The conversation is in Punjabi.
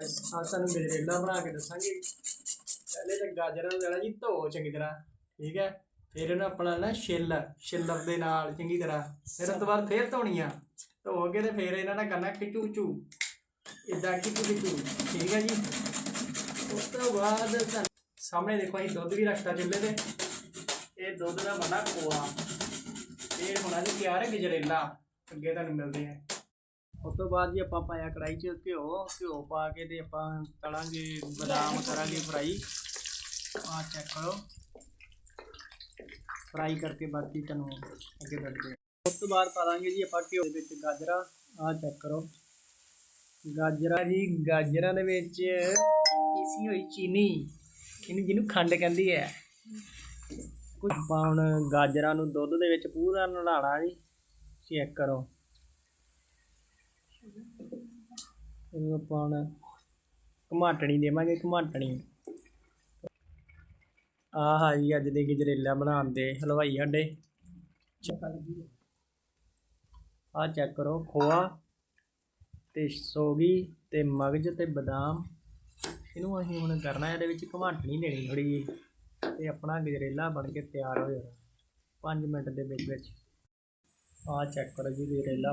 ਆ ਤੁਹਾਨੂੰ ਗਜਰੇਲਾ ਬਣਾ ਕੇ ਦੱਸਾਂਗੇ। ਪਹਿਲੇ ਤਾਂ ਗਾਜਰਾਂ ਨੂੰ ਲੈਣਾ ਜੀ ਧੋ ਚੰਗੀ ਤਰ੍ਹਾਂ, ਠੀਕ ਹੈ? ਫਿਰ ਇਹਨੂੰ ਆਪਣਾ ਨਾ ਛਿੱਲ, ਛਿੱਲਰ ਦੇ ਨਾਲ ਚੰਗੀ ਤਰ੍ਹਾਂ। ਫਿਰ ਉਸ ਤੋਂ ਬਾਅਦ ਫੇਰ ਧੋਣੀਆਂ। ਧੋ ਕੇ ਤੇ ਫਿਰ ਇਹਨਾਂ ਨਾਲ ਕਰਨਾ ਖਿਚੂ ਖਿਚੂ ਇਦਾਂ ਖਿਚੂ ਖਿਚੂ, ਠੀਕ ਹੈ ਜੀ? ਉਸ ਤੋਂ ਬਾਅਦ ਸਾਹਮਣੇ ਦੇਖੋ, ਅਸੀਂ ਦੁੱਧ ਵੀ ਰੱਖਤਾ ਚੁੱਲ੍ਹੇ ਤੇ। ਇਹ ਦੁੱਧ ਦਾ ਬਣਾ ਖੋਆ ਇਹ ਹੋਣਾ ਜੀ ਤਿਆਰ ਹੈ ਗਜਰੇਲਾ। ਅੱਗੇ ਤੁਹਾਨੂੰ ਮਿਲਦੇ ਆ ਉਸ ਤੋਂ ਬਾਅਦ ਜੀ ਆਪਾਂ ਪਾਇਆ ਕੜਾਈ 'ਚ ਘਿਓ ਘਿਓ ਪਾ ਕੇ ਤੇ ਆਪਾਂ ਤੜਾਂਗੇ ਬਦਾਮ ਕਰਾਂਗੇ ਫਰਾਈ। ਆ ਚੈੱਕ ਕਰੋ। ਫਰਾਈ ਕਰਕੇ ਬਾਕੀ ਤੁਹਾਨੂੰ ਅੱਗੇ ਦੱਸਦੇ ਹਾਂ। ਉਸ ਤੋਂ ਬਾਅਦ ਪਾ ਲਾਂਗੇ ਜੀ ਆਪਾਂ ਘਿਓ ਦੇ ਵਿੱਚ ਗਾਜਰਾਂ। ਆ ਚੈੱਕ ਕਰੋ। ਗਾਜਰਾਂ ਜੀ, ਗਾਜਰਾਂ ਦੇ ਵਿੱਚ ਪੀਸੀ ਹੋਈ ਚੀਨੀ। ਇਹਨੂੰ ਜਿਹਨੂੰ ਖੰਡ ਕਹਿੰਦੀ ਹੈ। ਕੁਝ ਆਪਾਂ ਹੁਣ ਗਾਜਰਾਂ ਨੂੰ ਦੁੱਧ ਦੇ ਵਿੱਚ ਪੂਰਾ ਨਲਾਣਾ ਜੀ। ਚੈੱਕ ਕਰੋ। ਇਹਨੂੰ ਆਪਾਂ ਹੁਣ ਘਮਾਟਣੀ ਦੇਵਾਂਗੇ, ਘਮਾਟਣੀ। ਆਹ ਹੈ ਜੀ, ਅੱਜ ਦੇ ਗਜਰੇਲਾ ਬਣਾਉਣ ਦੇ ਹਲਵਾਈ ਸਾਡੇ। ਆ ਚੈੱਕ ਕਰੋ, ਖੋਆ ਤੇ ਸੋਗੀ ਤੇ ਮਗਜ ਤੇ ਬਦਾਮ। ਇਹਨੂੰ ਅਸੀਂ ਹੁਣ ਕਰਨਾ, ਇਹਦੇ ਵਿੱਚ ਘਮਾਟਣੀ ਦੇਣੀ ਥੋੜੀ ਜੀ ਤੇ ਆਪਣਾ ਗਜਰੇਲਾ ਬਣ ਕੇ ਤਿਆਰ ਹੋ ਜਾਣਾ। 5 ਮਿੰਟ ਦੇ ਵਿੱਚ ਵਿੱਚ। ਆ ਚੈੱਕ ਕਰੋ ਜੀ, ਗਜਰੇਲਾ